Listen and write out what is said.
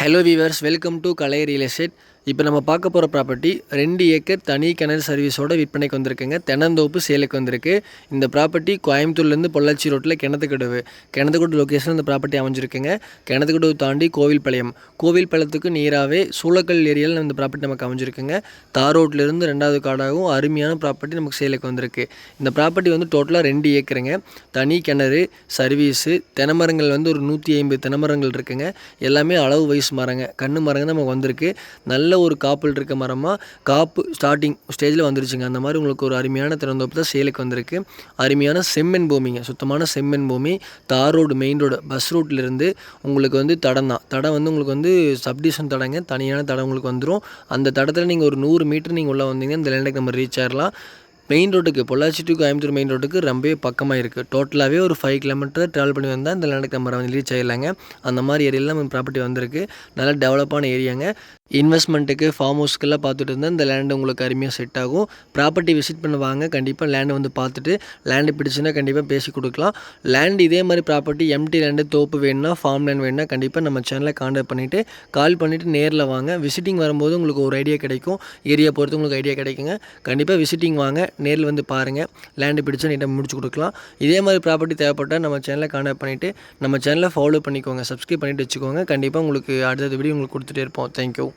Hello viewers welcome to Kalai real estate இப்போ நம்ம பார்க்க போகிற ப்ராப்பர்ட்டி ரெண்டு ஏக்கர் தனி கிணறு சர்வீஸோட விற்பனைக்கு வந்திருக்குங்க. தென்னந்தோப்பு சேலுக்கு வந்திருக்கு. இந்த ப்ராப்பர்ட்டி கோயம்புத்தூர்லேருந்து பொள்ளாச்சி ரோட்டில் கிணத்துக்கடவு. கிணத்துக்கடவு லொக்கேஷன் இந்த ப்ராப்பர்ட்டி அமைஞ்சிருக்குங்க. கிணத்துக்கடவு தாண்டி கோவில்பாளையம். கோவில்பாளையத்துக்கு நீராகவே சூளக்கல் ஏரியாவில் இந்த ப்ராப்பர்ட்டி நமக்கு அமைஞ்சிருக்குங்க. தார் ரோட்லேருந்து ரெண்டாவது காடாகவும் அருமையான ப்ராப்பர்ட்டி நமக்கு சேலுக்கு வந்திருக்கு. இந்த ப்ராப்பர்ட்டி வந்து டோட்டலாக ரெண்டு ஏக்கருங்க தனி கிணறு சர்வீஸு தென்னமரங்கள் வந்து ஒரு நூற்றி ஐம்பது தென்னமரங்கள் இருக்குங்க. எல்லாமே அளவு வயசு மரங்க. கண்ணு மரங்க தான் நமக்கு வந்திருக்கு. நல்ல ஒரு காப்பில் இருக்க மரமாக காப்பு ஸ்டார்டிங் ஸ்டேஜில் வந்துருச்சுங்க. அந்த மாதிரி உங்களுக்கு ஒரு அருமையான திறந்தோப்பு தான் சேலுக்கு வந்திருக்கு. அருமையான செம்மண் பூமிங்க. சுத்தமான செம்மண் பூமி. தார் ரோடு மெயின் ரோடு பஸ் ரூட்லேருந்து உங்களுக்கு வந்து தடம் தான். தடம் வந்து உங்களுக்கு வந்து சப்டிஷன் தடங்க தனியான தடம் உங்களுக்கு வந்துடும் அந்த தடத்தில் நீங்கள் ஒரு நூறு மீட்டர் நீங்கள் உள்ளே வந்தீங்கன்னா இந்த லேண்டுக்கு நம்ம ரீச் ஆகிடலாம் மெயின் ரோட்டுக்கு பொள்ளாச்சி டு கோயம்புத்தூர் மெயின் ரோட்டுக்கு ரொம்பவே பக்கமாக இருக்குது டோட்டலாகவே ஒரு ஃபைவ் கிலோமீட்டர் ட்ராவல் பண்ணி வந்தால் இந்த லேண்டுக்கு நம்ம வந்து ரீச் ஆகிடலாங்க அந்த மாதிரி ஏரியாவில் நம்ம ப்ராப்பர்ட்டி வந்திருக்கு. நல்லா டெவலப்பான ஏரியாங்க இன்வெஸ்ட்மெண்ட்டுக்கு ஃபார்ம் ஹவுஸ்க்கெல்லாம் பார்த்துட்டு இருந்தால் இந்த லேண்டு உங்களுக்கு அருமையாக செட் ஆகும். ப்ராப்பர்ட்டி விசிட் பண்ணுவாங்க. கண்டிப்பாக லேண்டை வந்து பார்த்துட்டு லேண்டு பிடிச்சுன்னா கண்டிப்பாக பேசி கொடுக்கலாம். லேண்ட் இதே மாதிரி ப்ராப்பர்ட்டி எம்டி லேண்டு தோப்பு வேணும்னா ஃபார்ம் லேண்ட் வேணும்னா கண்டிப்பாக நம்ம சேனலை காண்டாக்ட் பண்ணிவிட்டு கால் பண்ணிவிட்டு நேரில் வாங்க. விசிட்டிங் வரும்போது உங்களுக்கு ஒரு ஐடியா கிடைக்கும். ஏரியா பொறுத்து உங்களுக்கு ஐடியா கிடைக்குங்க. கண்டிப்பாக விசிட்டிங் வாங்க. நேரில் வந்து பாருங்கள் லேண்டு பிடிச்சா நீட்டாக முடிச்சு கொடுக்கலாம். இதே மாதிரி ப்ராப்பர்ட்டி தேவைப்பட்டால் நம்ம சேனலை கான்டாக்ட் பண்ணிவிட்டு நம்ம சேனலை ஃபாலோ பண்ணிக்கோங்க. சப்ஸ்கிரைப் பண்ணிவிட்டு வச்சுக்கோங்க. கண்டிப்பாக உங்களுக்கு அடுத்தது வீடியோ உங்களுக்கு கொடுத்துட்டே இருப்போம். தேங்க்யூ